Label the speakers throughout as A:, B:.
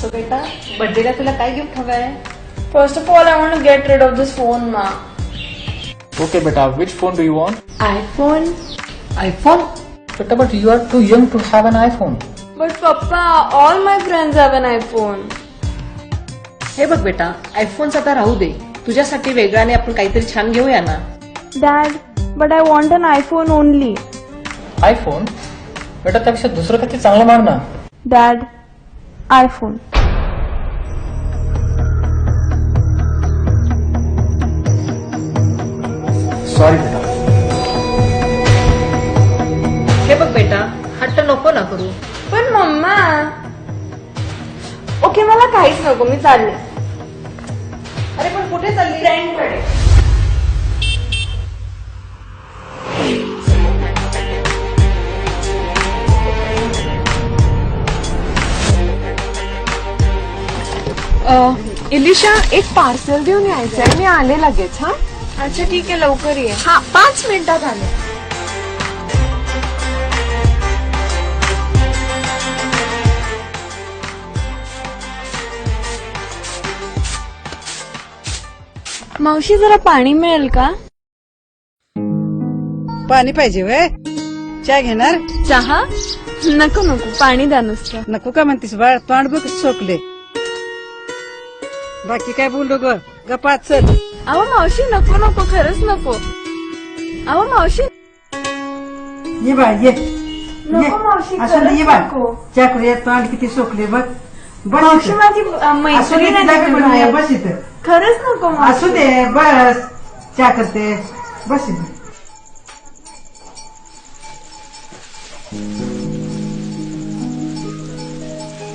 A: So बेटा बर्थडेला तुला काय गिफ्ट हवं आहे
B: First of all, I want to get rid of this phone, ma.
C: Okay, beta, which phone do you want?
B: iPhone?
C: iPhone? Beta, but you are too young to have an iPhone.
B: But Papa, all my friends have an iPhone.
A: हे बघ बेटा iPhones आता राहू दे तुझ्यासाठी वेगळ्याने आपण काहीतरी छान घेऊया ना
B: Dad, but I want an iPhone only.
C: iPhone? बेटा त्यापेक्षा दुसरं काहीतरी चांगलं मार ना
B: Dad,
C: सॉरी बेटा.
A: हे बघ बेटा हट्ट नको ना करू.
B: पण मम्मा ओके मला काहीच नको मी चालले.
A: अरे पण कुठे चालली?
B: फ्रेंडकडे
D: इलिशा एक पार्सल घेऊन यायचंय. मी आले लगेच हा?
B: अच्छा ठीक आहे लवकर ये.
D: हा पाच मिनिटात आले.
B: मावशी जरा पाणी मिळेल का?
E: पाणी पाहिजे वय चहा घेणार?
B: चहा? नको नको पाणी द्या नुसतं.
E: नको का म्हणतीस बाळ? तोंड बघ सोकले. बाकी काय बोललो ग? गपात चल.
B: अहो मावशी नको नको खरंच नको. अहो मावशी.
E: ये बाळ ये.
B: नको मावशी
E: असं
B: खरंच
E: ये
B: नको.
E: चहा करूया तोंड किती सोकले बघ. बस
B: मावशी
E: इथं.
B: माझी अ,
E: असू दे,
B: मैत्रीण आहे
E: तुझ्याकडे
B: तिकडे
E: पण ये,
B: बाहेर.
E: बस इथं.
B: खरंच नको मावशी.
E: असू दे बस. चहा करते. बस इथं.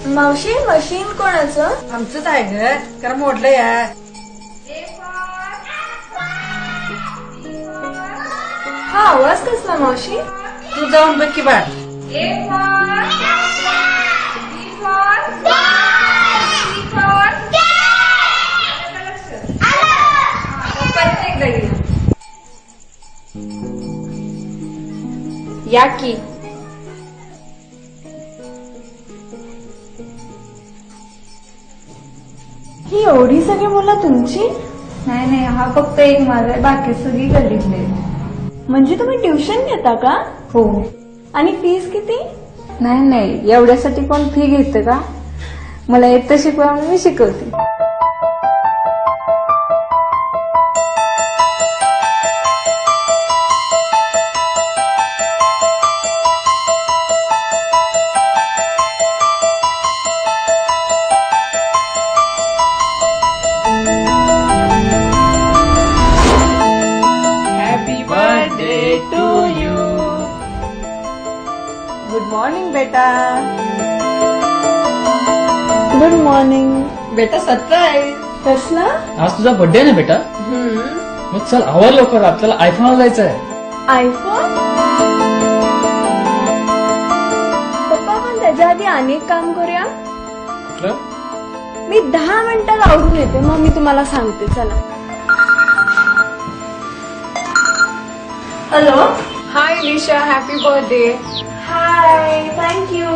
B: मावशी मशीन कोणाचं?
E: आमचंच आहे ग. कारण मोडलं या.
B: हा आवाज कसला मावशी?
E: तू जाऊन बघ की बाळ.
B: या की. ही एवढी सगळी मुलं तुमची?
F: नाही नाही हा फक्त एक माझा आहे. बाकी सगळी गल्लीतले आहेत.
B: म्हणजे तुम्ही ट्युशन घेता का?
F: हो.
B: आणि फीस किती?
F: नाही नाही एवढ्यासाठी कोण फी घेतं का? मला येतं शिकवा म्हणून मी शिकवते.
A: मॉर्निंग बेटा.
B: गुड मॉर्निंग
A: बेटा सरप्राईज
B: कसला
C: आज तुझा बर्थडे आहे ना बेटा? मग चल आवर लवकर आपल्याला आयफोनला जायचं आहे
B: आयफोन पप्पा पण त्याच्या आधी अनेक काम करूया.
C: कुठलं?
B: मी दहा मिनिटात आवरून येते मग मी तुम्हाला सांगते. चला. Hello
D: hi Ilisha happy birthday Hi, thank you.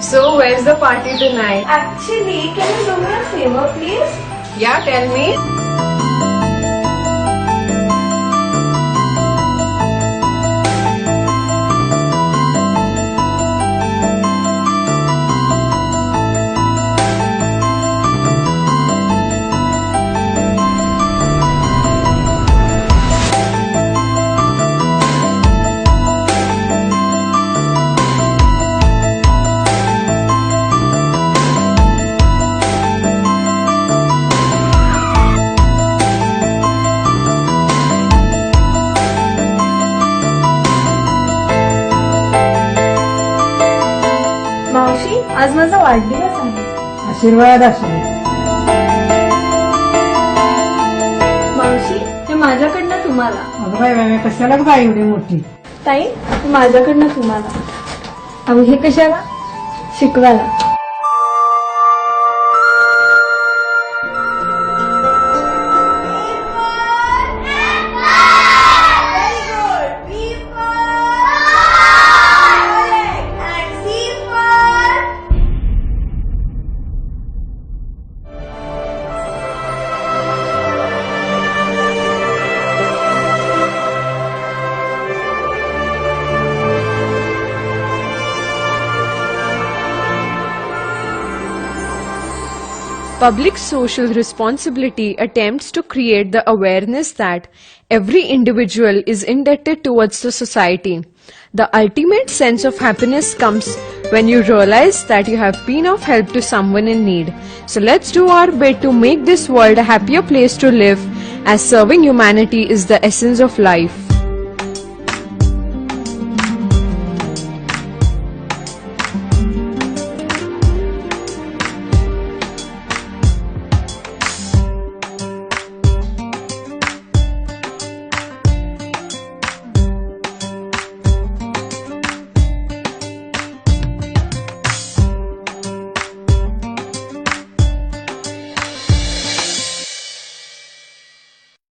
D: So, where's the
B: party tonight? Actually, can you do me a
D: favor, please? Yeah,
B: tell me. माझा वाढदिवस आहे.
E: आशीर्वाद असू
B: मावशी हे माझ्याकडनं तुम्हाला.
E: अगं बाय बाय कशाला बघा एवढी मोठी?
B: ताई हे माझ्याकडनं तुम्हाला.
F: अहो हे कशाला?
B: शिकवायला.
G: Public social responsibility attempts to create the awareness that every individual is indebted towards the society. The ultimate sense of happiness comes when you realize that you have been of help to someone in need. So let's do our bit to make this world a happier place to live as serving humanity is the essence of life.